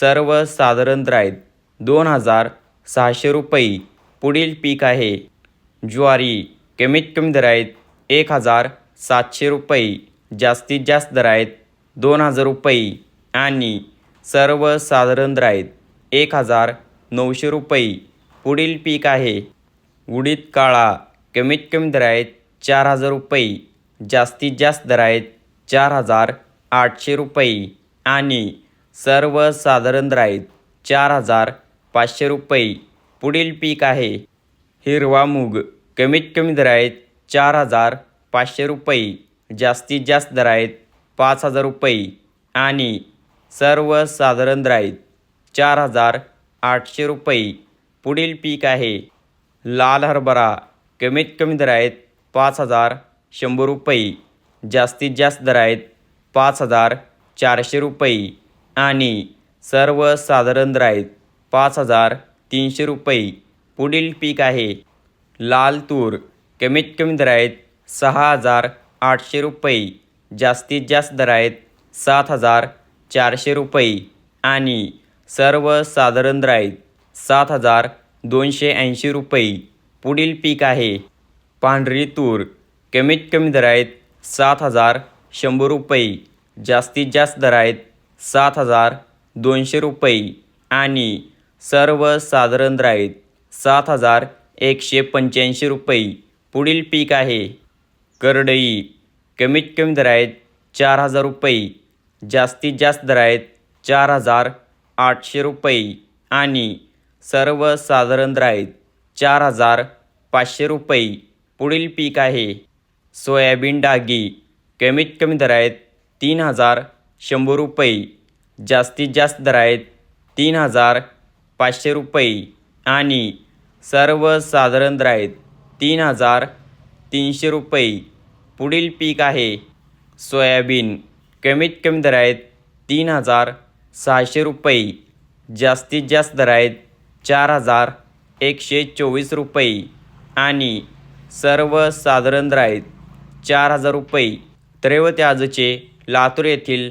सर्वसाधारण साधारण आहेत दोन हजार सहाशे रुपये पुढील पीक आहे. ज्वारी कमीत कमी दर आहेत एक हजार सातशे रुपये जास्तीत जास्त दर आहेत दोन हजार रुपये आणि सर्वसाधारण साधारण आहेत एक हजार नऊशे रुपये पुढील पीक आहे. उडीद काळा कमीत कमी दर आहेत चार हजार रुपये जास्तीत जास्त दर आहेत चार हजार आठशे रुपये आणि सर्वसाधारण साधारण आहेत चार हजार पाचशे रुपये पुढील पीक आहे. हिरवा मूग कमीत कमी दर आहेत चार हजार पाचशे रुपये जास्तीत जास्त दर आहेत पाच हजार रुपये आणि सर्वसाधारण साधारण आहेत चार हजार आठशे रुपये पुढील पीक आहे. लाल हरभरा कमीत कमी दर आहेत पाच हजार शंभर रुपये जास्तीत जास्त दर आहेत पाच हजार चारशे रुपये आणि सर्वसाधारण राईत पाच हजार तीनशे रुपये पुढील पीक आहे. लाल तूर कमीत कमी दर आहेत सहा हजार आठशे रुपये जास्तीत जास्त दर आहेत सात हजार चारशे रुपये आणि सर्वसाधारण राईत सात हजार दोनशे ऐंशी रुपये पुढील पीक आहे. पांढरी तूर कमीत कमी दर आहेत सात हजार शंभर रुपये जास्तीत जास्त दर आहेत सात हजार दोनशे रुपये आणि सर्वसाधारण दर सात हजार एकशे पंच्याऐंशी रुपये पुढील पीक आहे. करडई कमीत कमी दर आहेत चार हजार रुपये जास्तीत जास्त दर आहेत चार हजार आठशे रुपये आणि सर्वसाधारण दर चार हजार पाचशे रुपये पुढील पीक आहे. सोयाबीन डागी कमीत कमी दर आहेत तीन हजार शंभर रुपये. जास्तीत जास्त दर आहेत तीन हजार पाचशे रुपये. आणि सर्वसाधारण दर आहेत तीन हजार तीनशे रुपये. पुढील पीक आहे सोयाबीन. कमीत कमी दर आहेत तीन हजार सहाशे रुपये. जास्तीत जास्त दर आहेत चार हजार एकशे चोवीस रुपये. आणि सर्वसाधारण दर आहेत चार हजार रुपये. त्रैवत्याजचे आजचे लातूर येथील